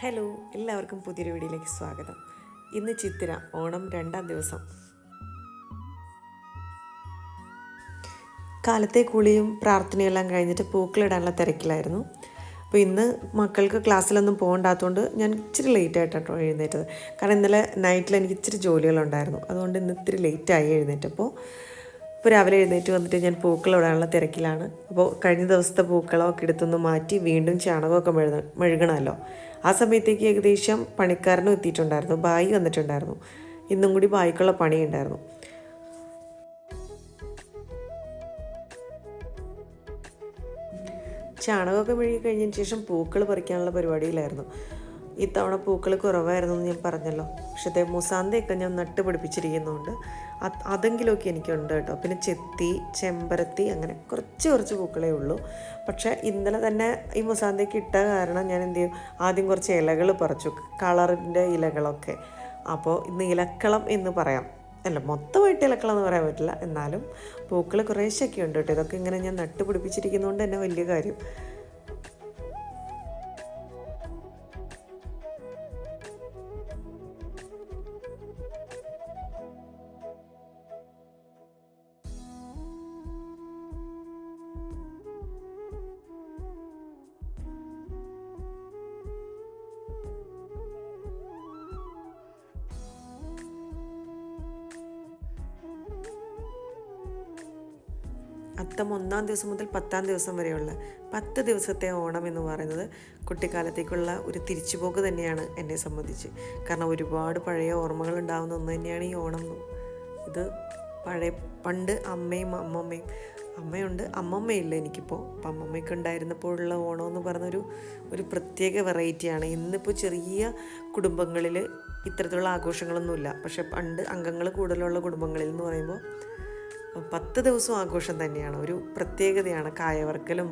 Hello എല്ലാവർക്കും പുതിയൊരു വീഡിയോയിലേക്ക് സ്വാഗതം. ഇന്ന് ചിത്തിര ഓണം രണ്ടാം ദിവസം. കാലത്തെ കുളിയും പ്രാർത്ഥനയും എല്ലാം കഴിഞ്ഞിട്ട് പൂക്കളിടാനുള്ള തിരക്കിലായിരുന്നു. അപ്പോൾ ഇന്ന് മക്കൾക്ക് ക്ലാസ്സിലൊന്നും പോകണ്ടാത്തതുകൊണ്ട് ഞാൻ ഇച്ചിരി ലേറ്റ് ആയിട്ടാണ് എഴുന്നേറ്റത്. കാരണം ഇന്നലെ നൈറ്റിൽ എനിക്ക് ഇച്ചിരി ജോലികളുണ്ടായിരുന്നു. അതുകൊണ്ട് ഇന്ന് ഇത്തിരി ലേറ്റായി എഴുന്നേറ്റപ്പോൾ ഇപ്പോൾ രാവിലെ എഴുന്നേറ്റ് വന്നിട്ട് ഞാൻ പൂക്കൾ ഇടാനുള്ള തിരക്കിലാണ്. അപ്പോൾ കഴിഞ്ഞ ദിവസത്തെ പൂക്കളമൊക്കെ എടുത്തൊന്ന് മാറ്റി വീണ്ടും ചാണകമൊക്കെ മെഴുക മെഴുകണമല്ലോ. ആ സമയത്തേക്ക് ഏകദേശം പണിക്കാരനും എത്തിയിട്ടുണ്ടായിരുന്നു. ബായി വന്നിട്ടുണ്ടായിരുന്നു. ഇന്നും കൂടി ബായിക്കുള്ള പണിയുണ്ടായിരുന്നു. ചാണകമൊക്കെ മെഴുകി കഴിഞ്ഞതിന് ശേഷം പൂക്കൾ പറിക്കാനുള്ള പരിപാടിയിലായിരുന്നു. ഇത്തവണ പൂക്കൾ കുറവായിരുന്നു എന്ന് ഞാൻ പറഞ്ഞല്ലോ. പക്ഷേ മുസാന്തയൊക്കെ ഞാൻ നട്ട് പിടിപ്പിച്ചിരിക്കുന്നതുകൊണ്ട് അത് അതെങ്കിലുമൊക്കെ എനിക്കുണ്ട് കേട്ടോ. പിന്നെ ചെത്തി ചെമ്പരത്തി അങ്ങനെ കുറച്ച് കുറച്ച് പൂക്കളേ ഉള്ളൂ. പക്ഷേ ഇന്നലെ തന്നെ ഈ മുസാന്തയ്ക്ക് ഇട്ട കാരണം ഞാൻ എന്ത് ചെയ്യും? ആദ്യം കുറച്ച് ഇലകൾ പറിച്ചു. കളറിന്റെ ഇലകളൊക്കെ. അപ്പോൾ ഇന്ന് ഇലക്കളം എന്ന് പറയാം. അല്ല മൊത്തമായിട്ട് ഇലക്കളം എന്ന് പറയാൻ പറ്റില്ല. എന്നാലും പൂക്കൾ കുറേശ്ശൊക്കെ ഉണ്ട് കേട്ടോ. ഇതൊക്കെ ഇങ്ങനെ ഞാൻ നട്ടുപിടിപ്പിച്ചിരിക്കുന്നതുകൊണ്ട് തന്നെ വലിയ കാര്യം. അത്തം ഒന്നാം ദിവസം മുതൽ പത്താം ദിവസം വരെയുള്ള പത്ത് ദിവസത്തെ ഓണം എന്ന് പറയുന്നത് കുട്ടിക്കാലത്തേക്കുള്ള ഒരു തിരിച്ചുപോക്ക് തന്നെയാണ് എന്നെ സംബന്ധിച്ച്. കാരണം ഒരുപാട് പഴയ ഓർമ്മകൾ ഉണ്ടാകുന്ന ഒന്ന് തന്നെയാണ് ഈ ഓണം. ഇത് പഴയ പണ്ട് അമ്മയും അമ്മമ്മയും അമ്മയുണ്ട് അമ്മമ്മയില്ല എനിക്കിപ്പോൾ. അപ്പം അമ്മമ്മയ്ക്ക് ഉണ്ടായിരുന്നപ്പോഴുള്ള ഓണം എന്ന് പറയുന്നൊരു ഒരു പ്രത്യേക വെറൈറ്റിയാണ്. ഇന്നിപ്പോൾ ചെറിയ കുടുംബങ്ങളിൽ ഇത്തരത്തിലുള്ള ആഘോഷങ്ങളൊന്നുമില്ല. പക്ഷെ പണ്ട് അംഗങ്ങൾ കൂടുതലുള്ള കുടുംബങ്ങളിൽ എന്ന് പറയുമ്പോൾ പത്ത് ദിവസം ആഘോഷം തന്നെയാണ്. ഒരു പ്രത്യേകതയാണ് കായ വറുക്കലും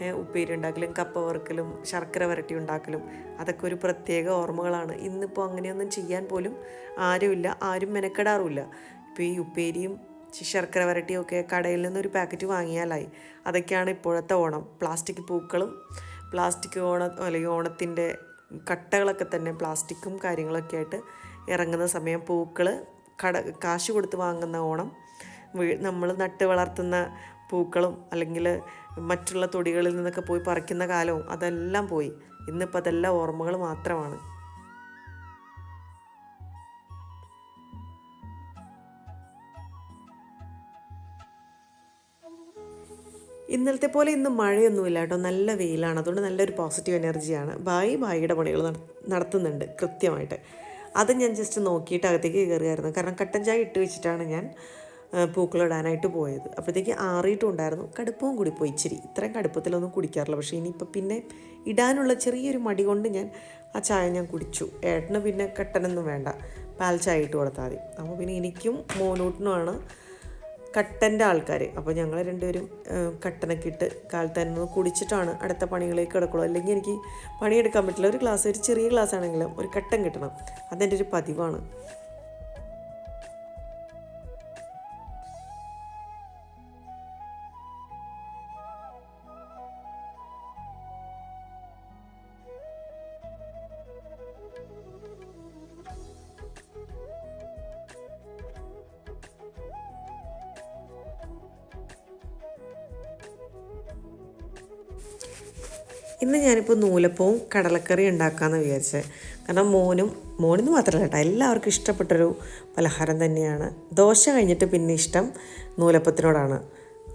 ഏഹ് ഉപ്പേരി ഉണ്ടാക്കലും കപ്പ വറുക്കലും ശർക്കര വരട്ടി ഉണ്ടാക്കലും അതൊക്കെ ഒരു പ്രത്യേക ഓർമ്മകളാണ്. ഇന്നിപ്പോൾ അങ്ങനെയൊന്നും ചെയ്യാൻ പോലും ആരുമില്ല ആരും മെനക്കെടാറുമില്ല. ഇപ്പോൾ ഈ ഉപ്പേരിയും ശർക്കര ഒക്കെ കടയിൽ നിന്നൊരു പാക്കറ്റ് വാങ്ങിയാലായി. അതൊക്കെയാണ് ഇപ്പോഴത്തെ ഓണം. പ്ലാസ്റ്റിക് പൂക്കളും പ്ലാസ്റ്റിക് ഓണ അല്ലെങ്കിൽ ഓണത്തിന്റെ കട്ടകളൊക്കെ തന്നെ പ്ലാസ്റ്റിക്കും കാര്യങ്ങളൊക്കെ ആയിട്ട് ഇറങ്ങുന്ന സമയം പൂക്കൾ കട കാശ് കൊടുത്ത് വാങ്ങുന്ന ഓണം നമ്മൾ നട്ട് വളർത്തുന്ന പൂക്കളും അല്ലെങ്കിൽ മറ്റുള്ള തൊടികളിൽ നിന്നൊക്കെ പോയി പറിക്കുന്ന കാലവും അതെല്ലാം പോയി. ഇന്നിപ്പോൾ അതെല്ലാം ഓർമ്മകൾ മാത്രമാണ്. ഇന്നലത്തെ പോലെ ഇന്ന് മഴയൊന്നുമില്ല കേട്ടോ. നല്ല വെയിലാണ്. അതുകൊണ്ട് നല്ലൊരു പോസിറ്റീവ് എനർജിയാണ് ബായി ബായിയുടെ പണികൾ നട- നടത്തുന്നുണ്ട് കൃത്യമായിട്ട്. അത് ഞാൻ ജസ്റ്റ് നോക്കിയിട്ട് അകത്തേക്ക് കയറിയായിരുന്നു കാരണം കട്ടൻ ചായ ഇട്ട് വെച്ചിട്ടാണ് ഞാൻ പൂക്കളിടാനായിട്ട് പോയത്. അപ്പോഴത്തേക്ക് ആറിയിട്ടുണ്ടായിരുന്നു. കടുപ്പവും കൂടി പോയി. ഇച്ചിരി. ഇത്രയും കടുപ്പത്തിലൊന്നും കുടിക്കാറില്ല. പക്ഷേ ഇനിയിപ്പോൾ പിന്നെ ഇടാനുള്ള ചെറിയൊരു മടി കൊണ്ട് ഞാൻ ആ ചായ ഞാൻ കുടിച്ചു. ഏട്ടന് പിന്നെ കട്ടനൊന്നും വേണ്ട. പാൽ ചായ ഇട്ട് കൊടുത്താൽ മതി. അപ്പോൾ പിന്നെ എനിക്കും മോനൂട്ടിനുമാണ് കട്ടന്റെ ആൾക്കാർ അപ്പോൾ ഞങ്ങൾ രണ്ടുപേരും കട്ടനൊക്കെ ഇട്ട് കാലത്ത് തന്നെ കുടിച്ചിട്ടാണ് അടുത്ത പണികളിലേക്ക് കിടക്കുള്ളൂ. അല്ലെങ്കിൽ എനിക്ക് പണിയെടുക്കാൻ പറ്റില്ല. ഒരു ഗ്ലാസ് ഒരു ചെറിയ ഗ്ലാസ് ആണെങ്കിലും ഒരു കട്ടൻ കിട്ടണം. അതെന്റെ ഒരു പതിവാണ്. ഇന്ന് ഞാനിപ്പോൾ നൂലപ്പവും കടലക്കറി ഉണ്ടാക്കാമെന്ന് വിചാരിച്ചത് കാരണം മോനും മോനെന്ന് മാത്രമല്ല കേട്ടോ എല്ലാവർക്കും ഇഷ്ടപ്പെട്ടൊരു പലഹാരം തന്നെയാണ്. ദോശ കഴിഞ്ഞിട്ട് പിന്നെ ഇഷ്ടം നൂലപ്പത്തിനോടാണ്.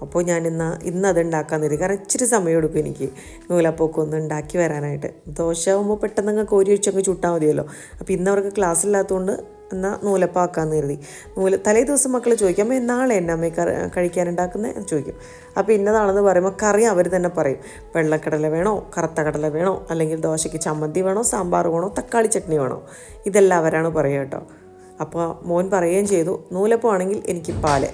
അപ്പോൾ ഞാൻ ഇന്ന് ഇന്ന് അത് ഉണ്ടാക്കാമെന്ന് തരും കാരണം ഇച്ചിരി സമയം എടുക്കും എനിക്ക് നൂലപ്പമൊക്കെ ഒന്ന് ഉണ്ടാക്കി വരാനായിട്ട്. ദോശ ആകുമ്പോൾ പെട്ടെന്ന് അങ്ങ് കോരി വെച്ചങ്ങ് ചുട്ടാൽ മതിയല്ലോ. അപ്പോൾ ഇന്ന് അവർക്ക് ക്ലാസ് ഇല്ലാത്തതുകൊണ്ട് എന്നാൽ നൂലപ്പാക്കാന്ന് കരുതി. നൂല തലേ ദിവസം മക്കൾ ചോദിക്കും അമ്മ നാളെ എന്നെ അമ്മയെ കഴിക്കാനുണ്ടാക്കുന്നത് എന്ന് ചോദിക്കും. അപ്പോൾ ഇന്നതാണെന്ന് പറയുമ്പോൾ കറി അവർ തന്നെ പറയും. വെള്ളക്കടല വേണോ? കറുത്ത കടല വേണോ? അല്ലെങ്കിൽ ദോശയ്ക്ക് ചമ്മന്തി വേണോ? സാമ്പാർ വേണോ? തക്കാളി ചട്നി വേണോ? ഇതെല്ലാം അവരാണ് പറയുക കേട്ടോ. അപ്പോൾ മോൻ പറയുകയും ചെയ്തു നൂലപ്പം ആണെങ്കിൽ എനിക്ക് പാൽ.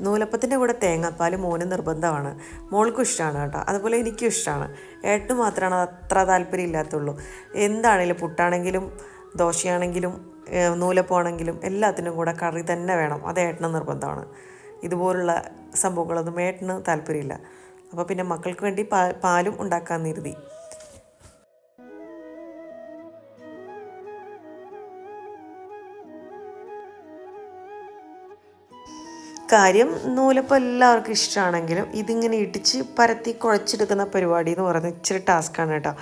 നൂലപ്പത്തിന്റെ കൂടെ തേങ്ങാപ്പാൽ മോന് നിർബന്ധമാണ്. മോൾക്കും ഇഷ്ടമാണ് കേട്ടോ. അതുപോലെ എനിക്കും ഇഷ്ടമാണ് ഏട്ടന് മാത്രമാണ് അത് അത്ര താല്പര്യം ഇല്ലാത്തുള്ളൂ. എന്താണെങ്കിലും പുട്ടാണെങ്കിലും ദോശയാണെങ്കിലും നൂലപ്പാണെങ്കിലും എല്ലാത്തിനും കൂടെ കറി തന്നെ വേണം. അത് ഏട്ടന് നിർബന്ധമാണ്. ഇതുപോലുള്ള സംഭവങ്ങളൊന്നും ഏട്ടന് താല്പര്യമില്ല. അപ്പോൾ പിന്നെ മക്കൾക്ക് വേണ്ടി പാ പാലും ഉണ്ടാക്കാൻ നിരുതി കാര്യം നൂലപ്പം എല്ലാവർക്കും ഇഷ്ടമാണെങ്കിലും ഇതിങ്ങനെ ഇടിച്ച് പരത്തി കുഴച്ചെടുക്കുന്ന പരിപാടി എന്ന് പറയുന്നത് ഇച്ചിരി ടാസ്ക്കാണ് കേട്ടോ.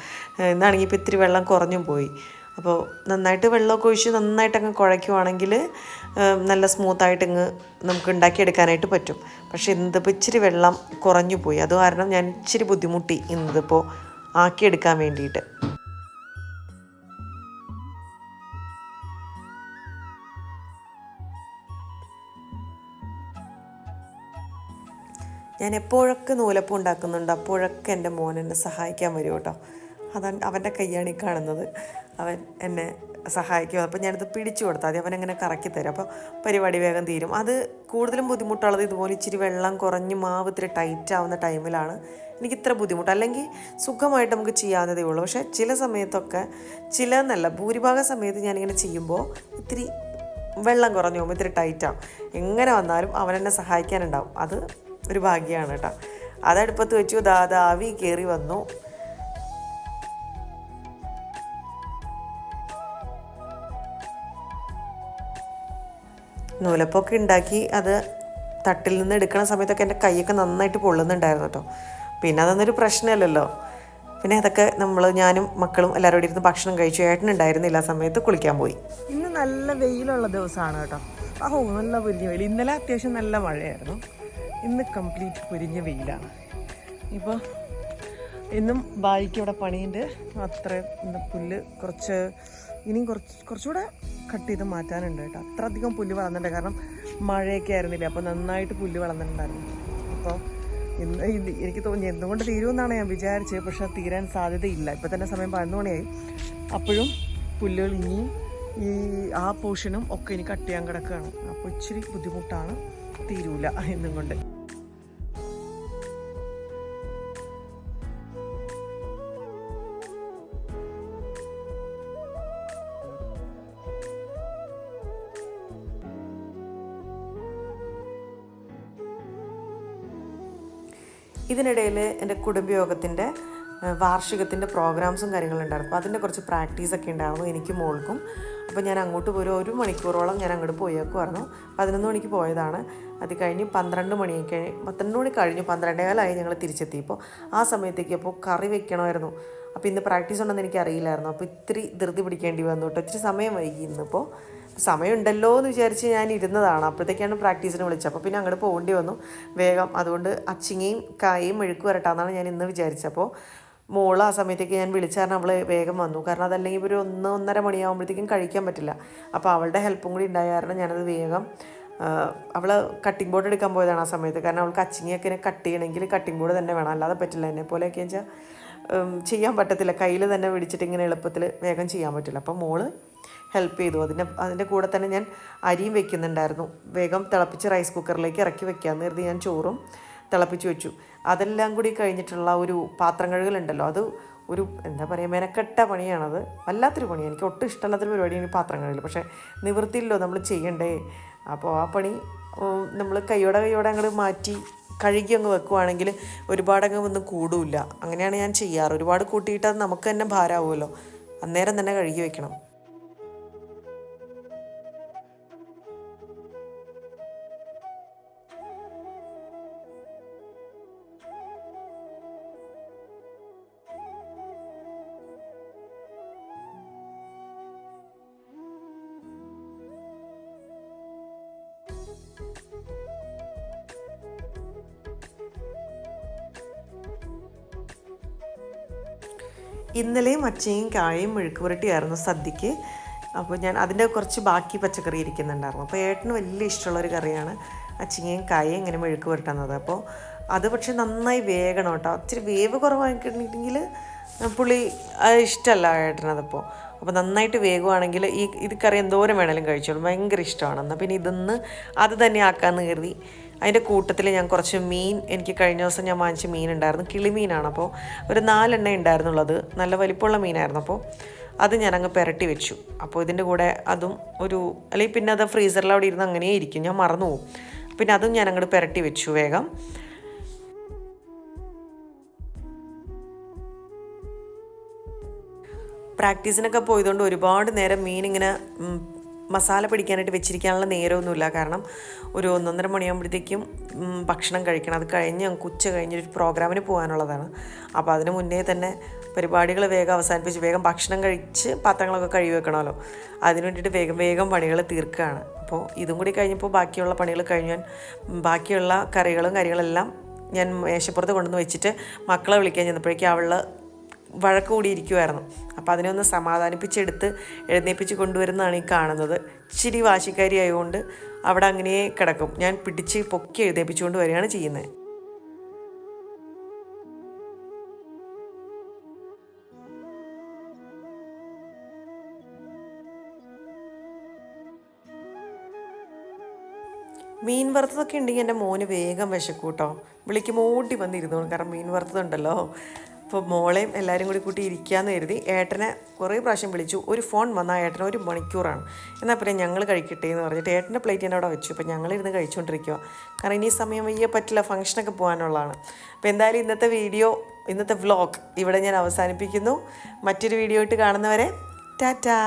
ഇന്നാണെങ്കിൽ ഇപ്പോൾ ഇത്തിരി വെള്ളം കുറഞ്ഞു പോയി. അപ്പോൾ നന്നായിട്ട് വെള്ളമൊക്കെ ഒഴിച്ച് നന്നായിട്ട് അങ്ങ് കുഴയ്ക്കുവാണെങ്കിൽ നല്ല സ്മൂത്തായിട്ട് ഇങ്ങ് നമുക്ക് ഉണ്ടാക്കിയെടുക്കാനായിട്ട് പറ്റും. പക്ഷേ ഇന്നിപ്പോൾ ഇച്ചിരി വെള്ളം കുറഞ്ഞു പോയി. അത് കാരണം ഞാൻ ഇച്ചിരി ബുദ്ധിമുട്ടി ഇന്നിപ്പോൾ ആക്കിയെടുക്കാൻ വേണ്ടിയിട്ട്. ഞാൻ എപ്പോഴൊക്കെ നൂലപ്പം ഉണ്ടാക്കുന്നുണ്ട് അപ്പോഴൊക്കെ എന്റെ മോൻ എന്നെ സഹായിക്കാൻ വരും കേട്ടോ. അതാണ് അവന്റെ കയ്യാണ് ഈ കാണുന്നത്. അവൻ എന്നെ സഹായിക്കും. അപ്പോൾ ഞാനത് പിടിച്ചു കൊടുത്താൽ മതി അവൻ അങ്ങനെ കറക്കി തരും. അപ്പോൾ പരിപാടി വേഗം തീരും. അത് കൂടുതലും ബുദ്ധിമുട്ടുള്ളത് ഇതുപോലെ ഇച്ചിരി വെള്ളം കുറഞ്ഞ് മാവ് ഇത്തിരി ടൈറ്റ് ആവുന്ന ടൈമിലാണ് എനിക്ക് ഇത്ര ബുദ്ധിമുട്ട്. അല്ലെങ്കിൽ സുഖമായിട്ട് നമുക്ക് ചെയ്യാവുന്നതേ ഉള്ളൂ. പക്ഷേ ചില സമയത്തൊക്കെ ചില എന്നല്ല ഭൂരിഭാഗം സമയത്ത് ഞാനിങ്ങനെ ചെയ്യുമ്പോൾ ഇത്തിരി വെള്ളം കുറഞ്ഞു പോകുമ്പോൾ ഇത്തിരി ടൈറ്റാവും എങ്ങനെ വന്നാലും അവനെന്നെ സഹായിക്കാനുണ്ടാവും. അത് ഒരു ഭാഗ്യമാണ് കേട്ടോ. അതടുപ്പത്ത് വെച്ചു. ദാ ആവി കയറി വന്നു. നൂലപ്പൊക്കെ ഉണ്ടാക്കി അത് തട്ടിൽ നിന്ന് എടുക്കുന്ന സമയത്തൊക്കെ എന്റെ കൈയൊക്കെ നന്നായിട്ട് പൊള്ളുന്നുണ്ടായിരുന്നു കേട്ടോ. പിന്നെ അതൊന്നൊരു പ്രശ്നമല്ലല്ലോ. പിന്നെ അതൊക്കെ നമ്മൾ ഞാനും മക്കളും എല്ലാവരും ഇരുന്ന് ഭക്ഷണം കഴിച്ചു. ഏട്ടനുണ്ടായിരുന്നില്ല ആ സമയത്ത് കുളിക്കാൻ പോയി. ഇന്ന് നല്ല വെയിലുള്ള ദിവസമാണ് കേട്ടോ. ഓ നല്ല പൊരിഞ്ഞ വെയിൽ. ഇന്നലെ അത്യാവശ്യം നല്ല മഴയായിരുന്നു. ഇന്ന് കംപ്ലീറ്റ് പൊരിഞ്ഞ വെയിലാണ്. ഇപ്പോൾ ഇന്നും ബായിക്ക് ഇവിടെ പണിയുണ്ട്. അത്ര ഇന്ന് പുല്ല് കുറച്ച് ഇനിയും കുറച്ച് കുറച്ചുകൂടെ കട്ട് ചെയ്ത് മാറ്റാനുണ്ട് കേട്ടോ. അത്ര അധികം പുല്ല് വളർന്നിട്ടുണ്ട്. കാരണം മഴയൊക്കെ ആയിരുന്നില്ല അപ്പോൾ നന്നായിട്ട് പുല്ല് വളർന്നിട്ടുണ്ടായിരുന്നു. അപ്പോൾ ഇന്ന് എനിക്ക് തോന്നി എന്തുകൊണ്ട് തീരുമെന്നാണ് ഞാൻ വിചാരിച്ചത്. പക്ഷേ തീരാൻ സാധ്യതയില്ല. ഇപ്പം തന്നെ സമയം പതിനൊന്ന് മണിയായി. അപ്പോഴും പുല്ലുകൾ ഇനിയും ഈ ആ പോർഷനും ഒക്കെ ഇനി കട്ട് ചെയ്യാൻ കിടക്കുകയാണ്. അപ്പോൾ ഇച്ചിരി ബുദ്ധിമുട്ടാണ് തീരൂല എന്നും കൊണ്ട്. ഇതിനിടയിൽ എന്റെ കുടുംബയോഗത്തിന്റെ വാർഷികത്തിന്റെ പ്രോഗ്രാംസും കാര്യങ്ങളും ഉണ്ടായിരുന്നു. അപ്പോൾ അതിന്റെ കുറച്ച് പ്രാക്ടീസൊക്കെ ഉണ്ടായിരുന്നു എനിക്ക് മോൾക്കും. അപ്പോൾ ഞാൻ അങ്ങോട്ട് പോയി ഒരു മണിക്കൂറോളം ഞാൻ അങ്ങോട്ട് പോയേക്കുമായിരുന്നു പതിനൊന്ന് മണിക്ക് പോയതാണ്. അത് കഴിഞ്ഞ് പന്ത്രണ്ട് മണിയൊക്കെ പന്ത്രണ്ട് മണി കഴിഞ്ഞു പന്ത്രണ്ടേകാലായി ഞങ്ങൾ തിരിച്ചെത്തിയപ്പോൾ ആ സമയത്തേക്ക് അപ്പോൾ കറി വെക്കണമായിരുന്നു. അപ്പോൾ ഇന്ന് പ്രാക്ടീസ് ഉണ്ടെന്ന് എനിക്ക് അറിയില്ലായിരുന്നു അപ്പോൾ ഇത്തിരി ധൃതി പിടിക്കേണ്ടി വന്നു കേട്ടോ. ഇത്തിരി സമയം വൈകി ഇന്നിപ്പോൾ. സമയമുണ്ടല്ലോ എന്ന് വിചാരിച്ച് ഞാൻ ഇരുന്നതാണ്. അപ്പോഴത്തേക്കാണ് പ്രാക്ടീസിന് വിളിച്ചത്. അപ്പോൾ പിന്നെ അങ്ങോട്ട് പോകേണ്ടി വന്നു. വേഗം അതുകൊണ്ട് അച്ചിങ്ങയും കായയും മെഴുക്ക് വരട്ടാന്നാണ് ഞാൻ ഇന്ന് വിചാരിച്ചപ്പോൾ മോൾ ആ സമയത്തേക്ക് ഞാൻ വിളിച്ച കാരണം അവൾ വേഗം വന്നു. കാരണം അതല്ലെങ്കിൽ ഒരു ഒന്ന് ഒന്നര മണിയാകുമ്പോഴത്തേക്കും കഴിക്കാൻ പറ്റില്ല. അപ്പോൾ അവളുടെ ഹെൽപ്പും കൂടി ഉണ്ടായ കാരണം ഞാനത് വേഗം അവൾ കട്ടിംഗ് ബോർഡ് എടുക്കാൻ പോയതാണ് ആ സമയത്ത്. കാരണം അവൾക്ക് അച്ചിങ്ങയൊക്കെ കട്ട് ചെയ്യണമെങ്കിൽ കട്ടിംഗ് ബോർഡ് തന്നെ വേണം. അല്ലാതെ പറ്റില്ല. എന്നെ പോലെയൊക്കെ വെച്ചാൽ ചെയ്യാൻ പറ്റത്തില്ല. കയ്യിൽ തന്നെ പിടിച്ചിട്ട് ഇങ്ങനെ എളുപ്പത്തിൽ വേഗം ചെയ്യാൻ പറ്റില്ല. അപ്പോൾ മോൾ ഹെൽപ്പ് ചെയ്തു. അതിന്റെ അതിന്റെ കൂടെ തന്നെ ഞാൻ അരിയും വെക്കുന്നുണ്ടായിരുന്നു. വേഗം തിളപ്പിച്ച് റൈസ് കുക്കറിലേക്ക് ഇറക്കി വെക്കാമെന്ന് കരുതി ഞാൻ ചോറും തിളപ്പിച്ച് വെച്ചു. അതെല്ലാം കൂടി കഴിഞ്ഞിട്ടുള്ള ഒരു പാത്രം കഴുകലുണ്ടല്ലോ അത് ഒരു എന്താ പറയുക മെനക്കെട്ട പണിയാണത്. വല്ലാത്തൊരു പണിയാണ് എനിക്ക് ഒട്ടും ഇഷ്ടമല്ലാത്തൊരു പരിപാടിയാണ് പാത്രം കഴുകൽ പക്ഷേ നിവൃത്തിയില്ലോ നമ്മൾ ചെയ്യണ്ടേ. അപ്പോൾ ആ പണി നമ്മൾ കൈയോടെ കൈയോടെ അങ്ങോട്ട് മാറ്റി കഴുകി അങ്ങ് വെക്കുവാണെങ്കിൽ ഒരുപാടങ്ങ് ഒന്നും കൂടില്ല അങ്ങനെയാണ് ഞാൻ ചെയ്യാറ്. ഒരുപാട് കൂട്ടിയിട്ട് അത് നമുക്ക് തന്നെ ഭാരമാവുമല്ലോ. അന്നേരം തന്നെ കഴുകി വെക്കണം. ഇന്നലെയും അച്ചയും കായയും മുഴുക്ക് പുരട്ടിയായിരുന്നു സദ്യക്ക് അപ്പോൾ ഞാൻ അതിന്റെ കുറച്ച് ബാക്കി പച്ചക്കറി ഇരിക്കുന്നുണ്ടായിരുന്നു. അപ്പോൾ ഏട്ടന് വലിയ ഇഷ്ടമുള്ളൊരു കറിയാണ് അച്ചിങ്ങയും കായയും ഇങ്ങനെ മെഴുക്ക് പുരട്ടുന്നത്. അപ്പോൾ അത് പക്ഷേ നന്നായി വേഗണം കേട്ടോ. ഇച്ചിരി വേവ് കുറവായിട്ടുണ്ടെങ്കിൽ പുളി ഇഷ്ടമല്ല ഏട്ടനതപ്പോൾ. അപ്പോൾ നന്നായിട്ട് വേഗമാണെങ്കിൽ ഈ ഇത് കറി എന്തോരം വേണമെങ്കിലും കഴിച്ചോളും. ഭയങ്കര ഇഷ്ടമാണ്. എന്നാൽ പിന്നെ ഇതൊന്ന് അത് തന്നെ ആക്കാമെന്ന് കരുതി അതിന്റെ കൂട്ടത്തിൽ ഞാൻ കുറച്ച് മീൻ എനിക്ക് കഴിഞ്ഞ ദിവസം ഞാൻ വാങ്ങിച്ച മീൻ ഉണ്ടായിരുന്നു. കിളിമീനാണ് അപ്പോൾ ഒരു നാലെണ്ണ ഉണ്ടായിരുന്നുള്ളത്. നല്ല വലിപ്പമുള്ള മീനായിരുന്നു അപ്പോൾ അത് ഞാനങ്ങ് പെരട്ടി വെച്ചു. അപ്പോൾ ഇതിന്റെ കൂടെ അതും ഒരു അല്ലെങ്കിൽ പിന്നെ അത് ഫ്രീസറിൽ അവിടെ ഇരുന്ന് അങ്ങനെ ഇരിക്കും. ഞാൻ മറന്നു പോകും പിന്നെ അതും ഞാൻ അങ്ങോട്ട് പുരട്ടി വെച്ചു വേഗം. പ്രാക്ടീസിനൊക്കെ പോയതുകൊണ്ട് ഒരുപാട് നേരം മീൻ ഇങ്ങനെ മസാല പിടിക്കാനായിട്ട് വെച്ചിരിക്കാനുള്ള നേരമൊന്നുമില്ല. കാരണം ഒരു ഒന്നൊന്നര മണിയാകുമ്പോഴത്തേക്കും ഭക്ഷണം കഴിക്കണം. അത് കഴിഞ്ഞ് ഞങ്ങൾക്ക് ഉച്ച കഴിഞ്ഞ് ഒരു പ്രോഗ്രാമിന് പോകാനുള്ളതാണ്. അപ്പോൾ അതിന് മുന്നേ തന്നെ പരിപാടികൾ വേഗം അവസാനിപ്പിച്ച് വേഗം ഭക്ഷണം കഴിച്ച് പാത്രങ്ങളൊക്കെ കഴുകി വെക്കണമല്ലോ. അതിന് വേണ്ടിയിട്ട് വേഗം വേഗം പണികൾ തീർക്കുകയാണ്. അപ്പോൾ ഇതും കൂടി കഴിഞ്ഞപ്പോൾ ബാക്കിയുള്ള പണികൾ കഴിഞ്ഞാൽ ബാക്കിയുള്ള കറികളും കാര്യങ്ങളെല്ലാം ഞാൻ മേശപ്പുറത്ത് കൊണ്ടുവന്ന് വെച്ചിട്ട് മക്കളെ വിളിക്കാൻ ചെന്നപ്പോഴേക്കും അവൾ വഴക്ക് കൂടിയിരിക്കുമായിരുന്നു അപ്പോൾ അതിനെ ഒന്ന് സമാധാനിപ്പിച്ചെടുത്ത് എഴുന്നേപ്പിച്ച് കൊണ്ടുവരുന്നതാണ് ഈ കാണുന്നത്. ഇച്ചിരി വാശിക്കാരി ആയതുകൊണ്ട് അവിടെ അങ്ങനെ കിടക്കും. ഞാൻ പിടിച്ച് പൊക്കി എഴുന്നേപ്പിച്ചുകൊണ്ട് വരികയാണ് ചെയ്യുന്നത്. മീൻ വറുത്തതൊക്കെ ഉണ്ടെങ്കിൽ എന്റെ മോന് വേഗം വിശക്കൂട്ടോ. വിളിക്കുമ്പോൾ ഓടി വന്നിരുന്നു കാരണം മീൻ വറുത്തതുണ്ടല്ലോ. അപ്പോൾ മോളെയും എല്ലാവരും കൂടി കൂട്ടി ഇരിക്കാമെന്ന് കരുതി ഏട്ടനെ കുറേ പ്രാവശ്യം വിളിച്ചു. ഒരു ഫോൺ വന്നാൽ ഏട്ടന് ഒരു മണിക്കൂറാണ്. എന്നാൽ പിന്നെ ഞങ്ങൾ കഴിക്കട്ടെ എന്ന് പറഞ്ഞിട്ട് ഏട്ടന്റെ പ്ലേറ്റ് തന്നെ അവിടെ വെച്ചു. അപ്പോൾ ഞങ്ങളിരുന്ന് കഴിച്ചുകൊണ്ടിരിക്കുക കാരണം ഇനി സമയം വയ്യ പറ്റില്ല ഫംഗ്ഷനൊക്കെ പോകാനുള്ളതാണ്. അപ്പോൾ എന്തായാലും ഇന്നത്തെ വീഡിയോ ഇന്നത്തെ വ്ലോഗ് ഇവിടെ ഞാൻ അവസാനിപ്പിക്കുന്നു. മറ്റൊരു വീഡിയോ ആയിട്ട് കാണുന്നവരെ ടാറ്റാ.